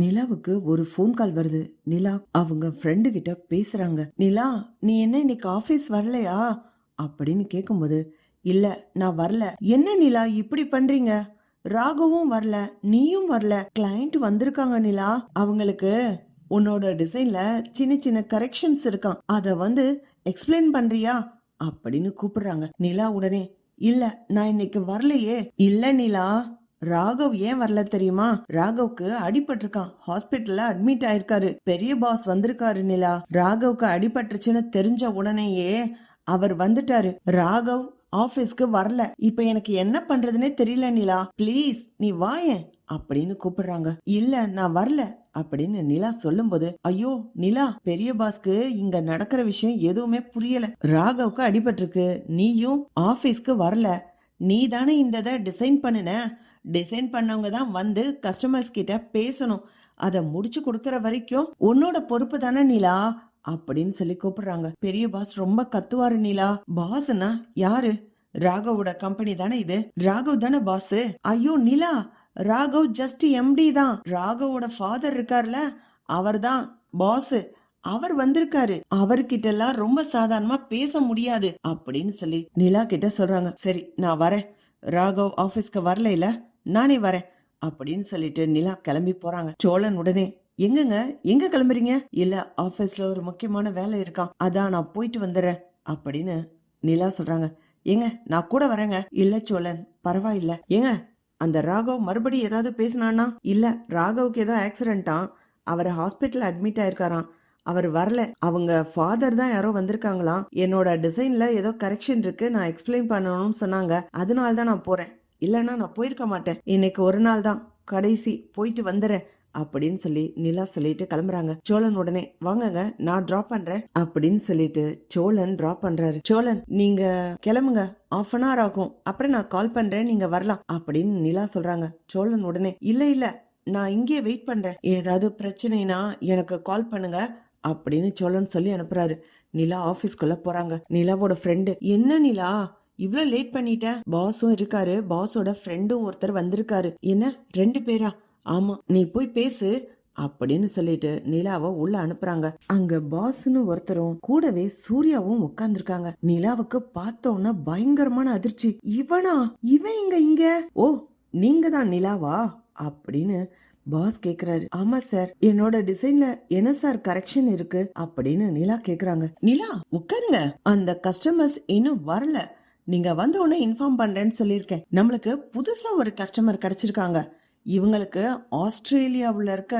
நிலாவுக்கு ஒரு phone call வருது. நிலா அவங்க ஃப்ரெண்டு கிட்ட பேசுறாங்க. நிலா நீ என்ன இன்னைக்கு ஆபீஸ் வரலையா? அப்படின்னு கேட்கும்போது இல்ல நான் வரல. என்ன நிலா இப்படி பண்றீங்க? ராகவும் வரல நீயும் வரல. கிளையண்ட் வந்திருக்காங்க நிலா. அவங்களுக்கு உன்னோட டிசைன்ல சின்ன சின்ன கரெக்ஷன்ஸ் இருக்கான் அத வந்து எக்ஸ்பிளைன் பண்றியா? அப்படின்னு கூப்பிடுறாங்க. நிலா உடனே இல்ல நான் இன்னைக்கு வரலையே. இல்ல நிலா. ராகவ் ஏன் வரல தெரியுமா? ராகவ்க்கு அடிபட்டிருக்கான். ஹாஸ்பிட்டல்ல அட்மிட் ஆயிருக்காரு. பெரிய பாஸ் வந்திருக்காரு நிலா. ராகவ்க்கு அடிபட்டுருச்சுன்னு தெரிஞ்ச உடனேயே அவர் வந்துட்டாரு. ராகவ் ஆபீஸ்க்கு வரல. இப்ப எனக்கு என்ன பண்றதுனே தெரியல நிலா. ப்ளீஸ் நீ வாயேன் அப்படின்னு கூப்பிடுறாங்க. இல்ல நான் வரல அப்படின்னு நிலா சொல்லும்போது ஐயோ நிலா பெரிய பாஸ்க்கு இங்க நடக்கிற விஷயம் எதுவுமே புரியல. ராகவுக்கு அடிபட்டிருக்கு. நீயும் ஆபீஸ்க்கு வரல. நீ தானே இந்த இதை டிசைன் பண்ணுன? டிசைன் பண்ணவங்க தான் வந்து கஸ்டமர்ஸ் கிட்ட பேசணும். அதை முடிச்சு கொடுக்குற வரைக்கும் உன்னோட பொறுப்பு தானே நிலா? அப்படின்னு சொல்லி கூப்பிடுறாங்க. பெரிய பாஸ் ரொம்ப கத்துவாரு நிலா. பாஸ்னா யாரு? ராகவோட கம்பெனி தானே இது. ராகவ் தானே பாஸ் ஐயோ நிலா! ராகவ் ஜஸ்ட் எம்டி தான். ராகவோட ஃபாதர் இருக்கார்ல அவர் தான் பாஸ் அவர் வந்திருக்காரு. அவர்கிட்ட எல்லாம் ரொம்ப சாதாரணமா பேச முடியாது அப்படின்னு சொல்லி நிலா கிட்ட சொல்றாங்க. சரி நான் வரேன். ராகவ் ஆபீஸ்க்கு வரல நானே வரேன் அப்படின்னு சொல்லிட்டு நிலா கிளம்பி போறாங்க. சோழன் உடனே எங்கங்க? எங்க கிளம்புறீங்க? இல்ல ஆபீஸ்ல ஒரு முக்கியமான வேலை இருக்கான் அதான் நான் போயிட்டு வந்துடுறேன். அப்படின்னு நிலா சொல்றாங்க. ஏங்க நான் கூட வரேங்க. இல்ல சோழன் பரவாயில்ல. ஏங்க அந்த ராகவ் மறுபடியும் ஏதாவது பேசினானா இல்ல ராகவுக்கு ஏதோ ஆக்சிடென்ட்டா அவர் ஹாஸ்பிட்டல் அட்மிட் ஆயிருக்காராம். அவர் வரல. அவங்க ஃபாதர் தான் யாரோ வந்திருக்காங்களாம். என்னோட டிசைன்ல ஏதோ கரெக்ஷன் இருக்கு. நான் எக்ஸ்பிளைன் பண்ணணும்னு சொன்னாங்க. அதனால தான் நான் போறேன். இல்லைன்னா நான் போயிருக்க மாட்டேன். இன்னைக்கு ஒரு நாள் தான். கடைசி போயிட்டு வந்துடுறேன் அப்படின்னு சொல்லி நிலா சொல்லிட்டு கிளம்புறாங்க. சோழன் உடனே வாங்கங்க நான் டிராப் பண்றேன். அப்படின்னு சொல்லிட்டு சோழன் டிராப் பண்றாரு. சோழன் நீங்க கிளம்புங்க. ஆஃப் அன் ஹவர் ஆகும். அப்புறம் நான் கால் பண்றேன். நீங்க வரலாம். அப்படின்னு நிலா சொல்றாங்க. சோழன் உடனே இல்ல இல்ல. நான் இங்கேயே வெயிட் பண்றேன். ஏதாவது பிரச்சனைனா எனக்கு கால் பண்ணுங்க. அப்படின்னு சோழன் சொல்லி அனுப்புறாரு. நிலா ஆபீஸ்க்குள்ள போறாங்க. நிலாவோட ஃப்ரெண்டு என்ன நிலா? இவ்ளோ லேட் பண்ணிட்ட பாஸும் இருக்காரு. பாஸோட ஃப்ரெண்டும் ஒருத்தர் வந்திருக்காரு. என்ன? ரெண்டு பேரா? ஆமா நீ போய் பேசு அப்படின்னு சொல்லிட்டு நிலாவை உள்ள அனுப்புறாங்க. அங்க பாஸ்னு ஒருத்தரும் கூடவே சூர்யாவும் உட்கார்ந்துருக்காங்க. நிலாவுக்கு பார்த்தோன்னா பயங்கரமான அதிர்ச்சி. இவனா? இவன் இங்க இங்க? ஓ நீங்க தான் நிலாவா? அப்படின்னு பாஸ் கேக்குறாரு. ஆமா சார் என்னோட டிசைன்ல என்ன சார் கரெக்ஷன் இருக்கு? அப்படின்னு நிலா கேக்குறாங்க. நிலா உட்காருங்க. அந்த கஸ்டமர்ஸ் இன்னும் வரல. நீங்க வந்த உடனே இன்ஃபார்ம் பண்றேன்னு சொல்லியிருக்கேன். நம்மளுக்கு புதுசா ஒரு கஸ்டமர் கிடைச்சிருக்காங்க. இவங்களுக்கு ஆஸ்திரேலியாவுல இருக்க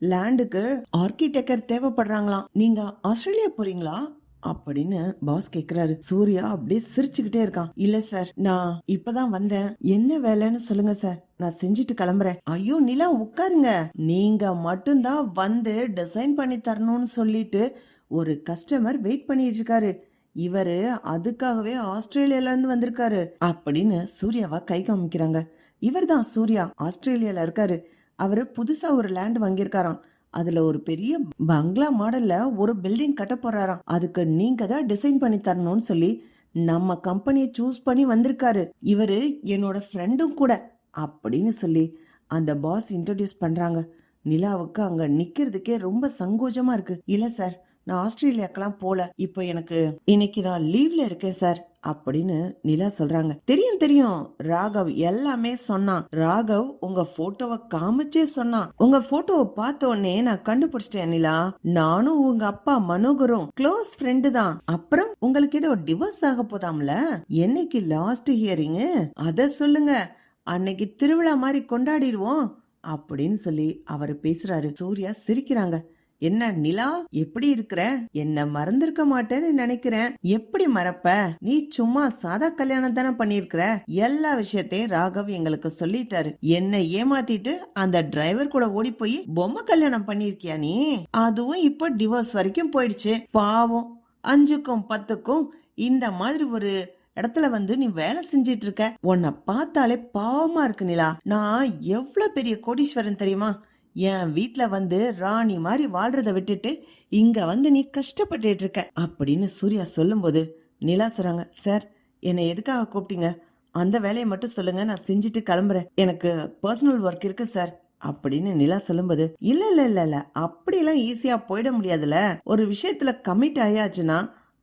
லேண்டுக்கு ஆர்கிடெக்டர் தேவைப்படுறாங்களாம். நீங்க ஆஸ்திரேலியா போறீங்களா? அப்படின்னு பாஸ் கேக்குறாரு. சூர்யா அப்படியே சிரிச்சுக்கிட்டே இருக்கான். இல்ல சார் நான் இப்பதான் வந்தேன். என்ன வேலைன்னு சொல்லுங்க சார் நான் செஞ்சுட்டு கிளம்புறேன். ஐயோ நிலா உட்காருங்க. நீங்க மட்டும்தான் வந்து டிசைன் பண்ணி தரணும்னு சொல்லிட்டு ஒரு கஸ்டமர் வெயிட் பண்ணிட்டு இருக்காரு. இவரு அதுக்காகவே ஆஸ்திரேலியால இருந்து வந்திருக்காரு அப்படின்னு சூர்யாவா கை காமிக்கிறாங்க. இவர்தான் சூர்யா ஆஸ்திரேலியால இருக்காரு. அவரு புதுசா ஒரு லேண்ட் வாங்கியிருக்காராம். அதுல ஒரு பெரிய பங்களா மாடல்ல ஒரு பில்டிங் கட்ட போறாராம். அதுக்கு நீங்க தான் டிசைன் பண்ணி தரணும்னு சொல்லி நம்ம கம்பெனியை சூஸ் பண்ணி வந்திருக்காரு. இவரு என்னோட ஃப்ரெண்டும் கூட அப்படின்னு சொல்லி அந்த பாஸ் இன்ட்ரடியூஸ் பண்றாங்க. நிலாவுக்கு அங்க நிக்கிறதுக்கே ரொம்ப சங்கோஜமா இருக்கு. இல்ல சார் நான் ஆஸ்திரேலியாக்கெல்லாம் போல இப்போ எனக்கு இன்னைக்கு நான் லீவ்ல இருக்கேன் சார் அப்படின்னு நிலா சொல்றாங்க. தெரியும் தெரியும். ராகவ் எல்லாமே சொன்னான். ராகவ் உங்க போட்டோவை காமிச்சே சொன்னான். உங்க போட்டோவை பார்த்த உடனே நான் கண்டுபிடிச்சிட்டேன் நிலா. நானும் உங்க அப்பா மனோகரும் க்ளோஸ் ஃப்ரெண்டு தான். அப்புறம் உங்களுக்கு ஏதோ டிவோர்ஸ் ஆக போதாம்ல? என்னைக்கு லாஸ்ட் ஹியரிங் அத சொல்லுங்க. அன்னைக்கு திருவிழா மாதிரி கொண்டாடிடுவோம் அப்படின்னு சொல்லி அவர் பேசுறாரு. சூர்யா சிரிக்கிறாங்க. என்ன நிலா? எப்படி இருக்கிற? என்ன மறந்திருக்க மாட்டேன்னு நினைக்கிறேன். எப்படி மறப்ப? நீ சும்மா சாதா கல்யாணம் தானே பண்ணிருக்கிற எல்லா விஷயத்தையும் ராகவ் எங்களுக்கு சொல்லிட்டாரு. என்ன ஏமாத்திட்டு அந்த டிரைவர் கூட ஓடி போய் பொம்மை கல்யாணம் பண்ணிருக்கியா நீ? அதுவும் இப்போ டிவோர்ஸ் வரைக்கும் போயிடுச்சு. பாவம். அஞ்சுக்கும் பத்துக்கும் இந்த மாதிரி ஒரு இடத்துல வந்து நீ வேலை செஞ்சிட்டு இருக்க. உன்னை பார்த்தாலே பாவமா இருக்கு நிலா. நான் எவ்வளவு பெரிய கோடீஸ்வரன் தெரியுமா? என் வீட்ல வந்து ராணி மாதிரி வாழ்றத விட்டுட்டு இங்கே வந்து நீ கஷ்டப்பட்டுட்டு இருக்க அப்படின்னு சூர்யா சொல்லும்போது நிலா சொல்கிறாங்க சார் என்னை எதுக்காக கூப்பிட்டீங்க? அந்த வேலையை மட்டும் சொல்லுங்க நான் செஞ்சுட்டு கிளம்புறேன். எனக்கு பர்சனல் ஒர்க் இருக்கு சார். அப்படின்னு நிலா சொல்லும்போது இல்ல இல்ல இல்ல இல்ல அப்படியெல்லாம் ஈஸியா போயிட முடியாதுல ஒரு விஷயத்துல கமிட் ஆயாச்சுன்னா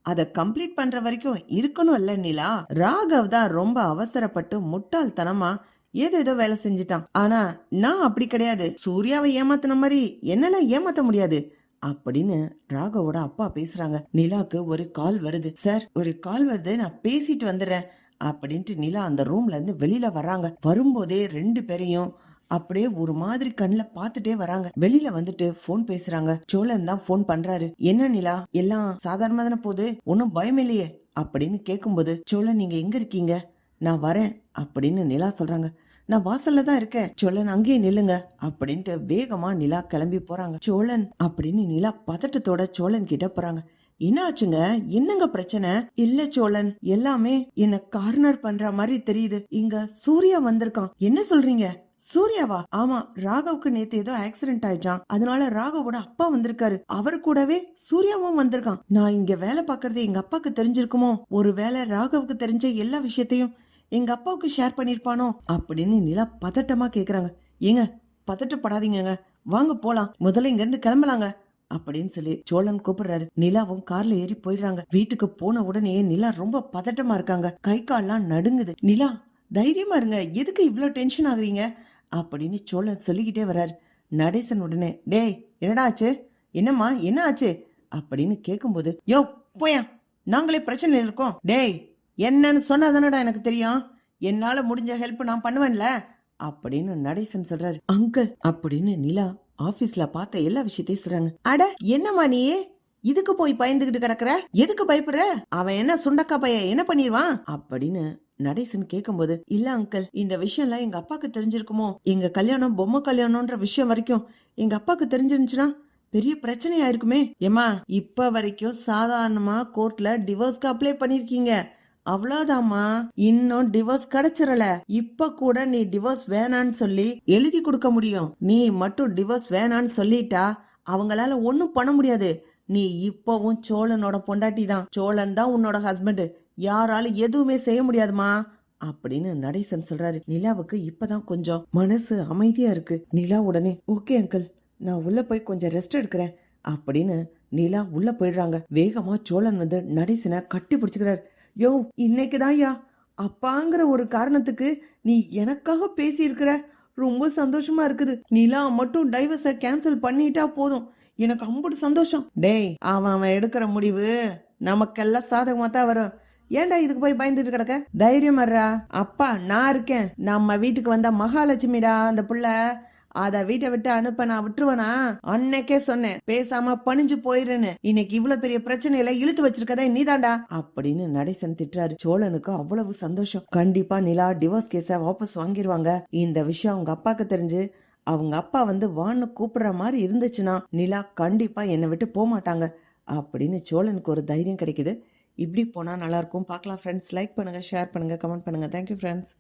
அதை கம்ப்ளீட் பண்ற வரைக்கும் இருக்கணும் இல்ல நிலா. ராகவ் தான் ரொம்ப அவசரப்பட்டு முட்டாள்தனமா ஏதோ ஏதோ வேலை செஞ்சுட்டான். ஆனா நான் அப்படி கிடையாது. சூர்யாவை ஏமாத்தின மாதிரி என்னெல்லாம் ஏமாத்த முடியாது? அப்படின்னு ராகவோட அப்பா பேசுறாங்க. நிலாக்கு ஒரு கால் வருது. சார் ஒரு கால் வருது. நான் பேசிட்டு வந்துடுறேன். அப்படின்ட்டு நிலா அந்த ரூம்ல இருந்து வெளியில வராங்க வரும்போதே ரெண்டு பேரையும் அப்படியே ஒரு மாதிரி கண்ணில் பார்த்துட்டே வராங்க. வெளியில வந்துட்டு ஃபோன் பேசுறாங்க. சோழன் தான் ஃபோன் பண்றாரு. என்ன நிலா? எல்லாம் சாதாரணமா தானே போகுது? ஒன்றும் பயம் இல்லையே? அப்படின்னு கேட்கும்போது சோழன் நீங்க எங்க இருக்கீங்க? நான் வரேன் அப்படின்னு நிலா சொல்றாங்க. நான் வாசல்ல தான் இருக்கேன். சோழன் அங்கேயே நில்லுங்க அப்படின்ட்டு வேகமா நிலா கிளம்பி போறாங்க. சோழன் அப்படின்னு நிலா பதட்டத்தோட சோழன் கிட்ட போறாங்க. என்ன ஆச்சுங்க? என்னங்க பிரச்சனை? இல்ல சோழன் எல்லாமே என்ன கார்னர் பண்ற மாதிரி தெரியுது. இங்க சூர்யா வந்திருக்கான். என்ன சொல்றீங்க? சூர்யாவா? ஆமா ராகவுக்கு நேத்து ஏதோ ஆக்சிடென்ட் ஆயிடுச்சான் அதனால ராகவோட அப்பா வந்திருக்காரு. அவர் கூடவே சூர்யாவும் வந்திருக்கான். நான் இங்க வேலை பாக்குறது எங்க அப்பாக்கு தெரிஞ்சிருக்குமோ? ஒருவேளை ராகவுக்கு தெரிஞ்ச எல்லா விஷயத்தையும் எங்க அப்பாவுக்கு ஷேர் பண்ணிருப்பானோ அப்படின்னு நிலா பதட்டமா கேக்குறாங்க. ஏங்க பதட்டப்படாதீங்கங்க. வாங்க போலாம். முதல்ல இங்க இருந்து கிளம்பலாங்க அப்படின்னு சொல்லி சோழன் கூப்பிடுறாரு. நிலாவும் கார்ல ஏறி போயிடுறாங்க. வீட்டுக்கு போன உடனே நிலா ரொம்ப பதட்டமா இருக்காங்க. கை கால்லாம் நடுங்குது. நிலா தைரியமா இருங்க. எதுக்கு இவ்வளோ டென்ஷன் ஆகுறீங்க? அப்படின்னு சோழன் சொல்லிக்கிட்டே வர்றாரு. நடேசன் உடனே டேய் என்னடா ஆச்சு? என்னம்மா? என்ன ஆச்சு? அப்படின்னு கேட்கும்போது யோ போயா நாங்களே பிரச்சனையில் இருக்கோம். டேய் என்னன்னு சொன்னாதானடா எனக்கு தெரியும். என்னால முடிஞ்ச ஹெல்ப் நான் பண்ணுவேன்ல அப்படின்னு நடேசன் சொல்றாரு. அங்கிள் அப்படின்னு நிலா ஆபீஸ்ல பார்த்த எல்லா விஷயத்தையும் சொல்றாங்க. அட என்னம்மா நீ? இதுக்கு போய் பயந்துகிட்டு கிடக்குற? எதுக்கு பயப்படுற? அவன் என்ன சுண்டக்கா பையன் என்ன பண்ணிடுவான்? அப்படின்னு நடேசன் கேட்கும்போது இல்ல அங்கிள் இந்த விஷயம்லாம் எங்க அப்பாக்கு தெரிஞ்சிருக்குமோ? எங்க கல்யாணம் பொம்மை கல்யாணம்ன்ற விஷயம் வரைக்கும் எங்க அப்பாக்கு தெரிஞ்சிருந்துச்சுன்னா பெரிய பிரச்சனை ஆயிருக்குமே ஏமா இப்ப வரைக்கும் சாதாரணமா கோர்ட்ல டிவோர்ஸ்க்கு அப்ளை பண்ணிருக்கீங்க அவ்வளோதாம்மா இன்னும் டிவோர்ஸ் கிடைச்சிடல இப்ப கூட நீ டிவோர்ஸ் வேணான்னு சொல்லி எழுதி கொடுக்க முடியும். நீ மட்டும் டிவோர்ஸ் வேணான்னு சொல்லிட்டா அவங்களால ஒன்றும் பண்ண முடியாது. நீ இப்பவும் சோழனோட பொண்டாட்டி தான். சோழன் தான் உன்னோட ஹஸ்பண்ட் யாராலும் எதுவுமே செய்ய முடியாதுமா. அப்படின்னு நடேசன் சொல்றாரு. நிலாவுக்கு இப்பதான் கொஞ்சம் மனசு அமைதியா இருக்கு. நிலா உடனே ஓகே அங்கிள் நான் உள்ள போய் கொஞ்சம் ரெஸ்ட் எடுக்கிறேன். அப்படின்னு நிலா உள்ள போயிடுறாங்க. வேகமா சோழன் வந்து நடேசனை கட்டி பிடிச்சுக்கிறாரு. யோ இன்னைக்குதான் யா. அப்பாங்கிற ஒரு காரணத்துக்கு நீ எனக்காக பேசியிருக்கிற. ரொம்ப சந்தோஷமா இருக்குது. நிலா மட்டும் டைவர்ஸை கேன்சல் பண்ணிட்டா போதும். எனக்கு அம்புட்டு சந்தோஷம். டேய் அவன் அவன் எடுக்கிற முடிவு நமக்கெல்லாம் சாதகமா தான் வரும். ஏன்டா இதுக்கு போய் பயந்துட்டு கிடக்க? தைரியம் வர்றா அப்பா நான் இருக்கேன். நம்ம வீட்டுக்கு வந்த மகாலட்சுமிடா அந்த புள்ள. அத வீட்டை விட்டு அனுப்ப நான் விட்டுருவனா? அன்னைக்கே சொன்னேன் பேசாம பணிஞ்சு போயிருன்னு. இன்னைக்கு இவ்வளவு பெரிய பிரச்சனையில இழுத்து வச்சிருக்கதே நீதாண்டா அப்படின்னு நடேசன் திட்டுறாரு. சோழனுக்கு அவ்வளவு சந்தோஷம். கண்டிப்பா நிலா டிவோர்ஸ் கேஸ வாபஸ் வாங்கிடுவாங்க இந்த விஷயம் அவங்க அப்பாக்கு தெரிஞ்சு அவங்க அப்பா வந்து வான்னு கூப்பிடுற மாதிரி இருந்துச்சுன்னா நிலா கண்டிப்பா என்னை விட்டு போக மாட்டாங்க. அப்படின்னு சோழனுக்கு ஒரு தைரியம் கிடைக்குது. இப்படி போனா நல்லா இருக்கும். பார்க்கலாம் ஃப்ரெண்ட்ஸ் லைக் பண்ணுங்க ஷேர் பண்ணுங்க கமெண்ட் பண்ணுங்க. Thank you friends